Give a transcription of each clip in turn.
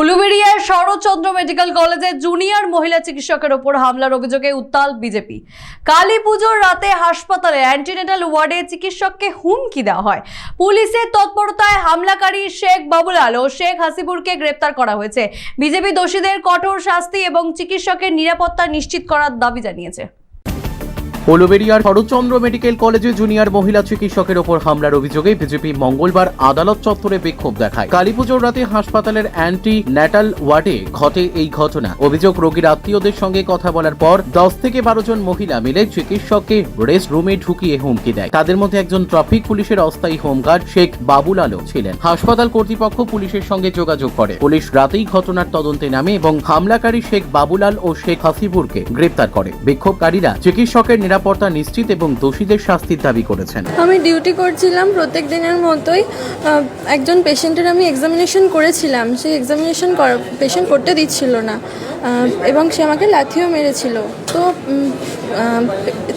উলুবেড়িয়ার Saratchandra medical কলেজে junior মহিলা চিকিৎসকের ওপর হামলার অভিযোগে উত্তাল বিজেপি। কালী পুজোর রাতে হাসপাতালে অ্যান্টিনেটাল ওয়ার্ডে চিকিৎসককে হুমকি দেওয়া হয়। পুলিশের তৎপরতায় হামলাকারী শেখ বাবুলাল ও শেখ হাসিবুরকে গ্রেপ্তার করা হয়েছে। বিজেপি দোষীদের কঠোর শাস্তি এবং চিকিৎসকের নিরাপত্তা নিশ্চিত করার দাবি জানিয়েছে। উলুবেড়িয়ার শরৎচন্দ্র মেডিকেল কলেজে জুনিয়র মহিলা চিকিৎসকের ওপর হামলার অভিযোগে বিজেপি মঙ্গলবার আদালত চত্বরে বিক্ষোভ দেখায়। কালীপুজোর রাতে হাসপাতালের অ্যান্টি ন্যাটাল ওয়ার্ডে ঘটে এই ঘটনা। অভিযোগ, রোগীর আত্মীয়দের সঙ্গে কথা বলার পর দশ থেকে বারো জন মহিলা মিলে চিকিৎসককে রেস্ট রুমে ঢুকিয়ে হুমকি দেয়। তাদের মধ্যে একজন ট্রাফিক পুলিশের অস্থায়ী হোমগার্ড শেখ বাবুল আলো ছিলেন। হাসপাতাল কর্তৃপক্ষ পুলিশের সঙ্গে যোগাযোগ করে। পুলিশ রাতেই ঘটনার তদন্তে নামে এবং হামলাকারী শেখ বাবুলাল ও শেখ হাসিবুরকে গ্রেপ্তার করে। বিক্ষোভকারীরা চিকিৎসকের নিরাপত্তা নিশ্চিত এবং দোষীদের শাস্তির দাবি করেছেন। আমি ডিউটি করছিলাম প্রত্যেক দিনের মতোই একজন পেশেন্টের আমি এক্সামিনেশন করেছিলাম। সেই এক্সামিনেশন পেশেন্ট করতে দিচ্ছিল না। এবং সে আমাকে লাথিও মেরেছিল। তো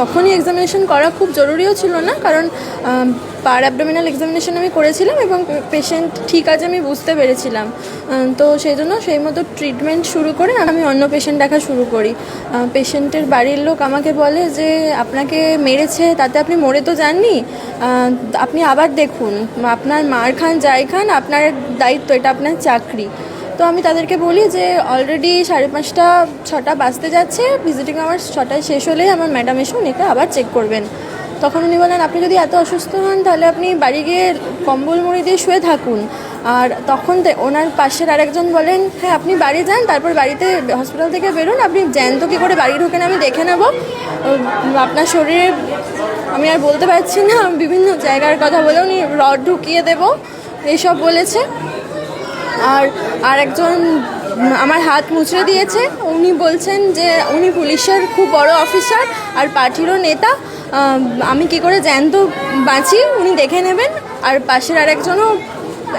তখনই এক্সামিনেশন করা খুব জরুরিও ছিল না, কারণ পার অ্যাবডোমিনাল এক্সামিনেশন আমি করেছিলাম এবং পেশেন্ট ঠিক আছে আমি বুঝতে পেরেছিলাম। তো সেই জন্য সেই মতো ট্রিটমেন্ট শুরু করে আমি অন্য পেশেন্ট দেখা শুরু করি। পেশেন্টের বাড়ির লোক আমাকে বলে যে, আপনাকে মেরেছে, তাতে আপনি মরে তো যাননি। আপনি আবার দেখুন। আপনার মার খান, যাই খান, আপনার দায়িত্ব, এটা আপনার চাকরি। তো আমি তাদেরকে বলি যে অলরেডি সাড়ে পাঁচটা, ছটা বাজতে যাচ্ছে ভিজিটিং আওয়ার ছটায় শেষ হলে আমার ম্যাডাম এসে উনিকে আবার চেক করবেন। তখন উনি বলেন, আপনি যদি এত অসুস্থ হন, তাহলে আপনি বাড়ি গিয়ে কম্বল মুড়ি দিয়ে শুয়ে থাকুন। আর তখন ওনার পাশের আরেকজন বলেন হ্যাঁ আপনি বাড়ি যান, তারপর বাড়িতে হসপিটাল থেকে বেরোন, আপনি জ্যান্ত কী করে বাড়ি ঢোকেন আমি দেখে নেব। আপনার শরীরে আমি আর বলতে পারছি না, বিভিন্ন জায়গার কথা বলে উনি রড ঢুকিয়ে দেব, এইসব বলেছে। আর আর একজন আমার হাত মুচড়ে দিয়েছে। উনি বলছেন যে উনি পুলিশের খুব বড় অফিসার আর পার্টিরও নেতা। আমি কি করে জ্যান্ত বাঁচি? উনি দেখে নেবেন। আর পাশের আরেকজনও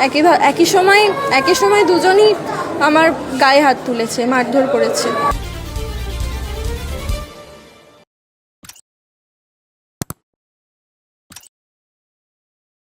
একই একই সময় একই সময় দুজনই আমার গায়ে হাত তুলেছে, মারধর করেছে।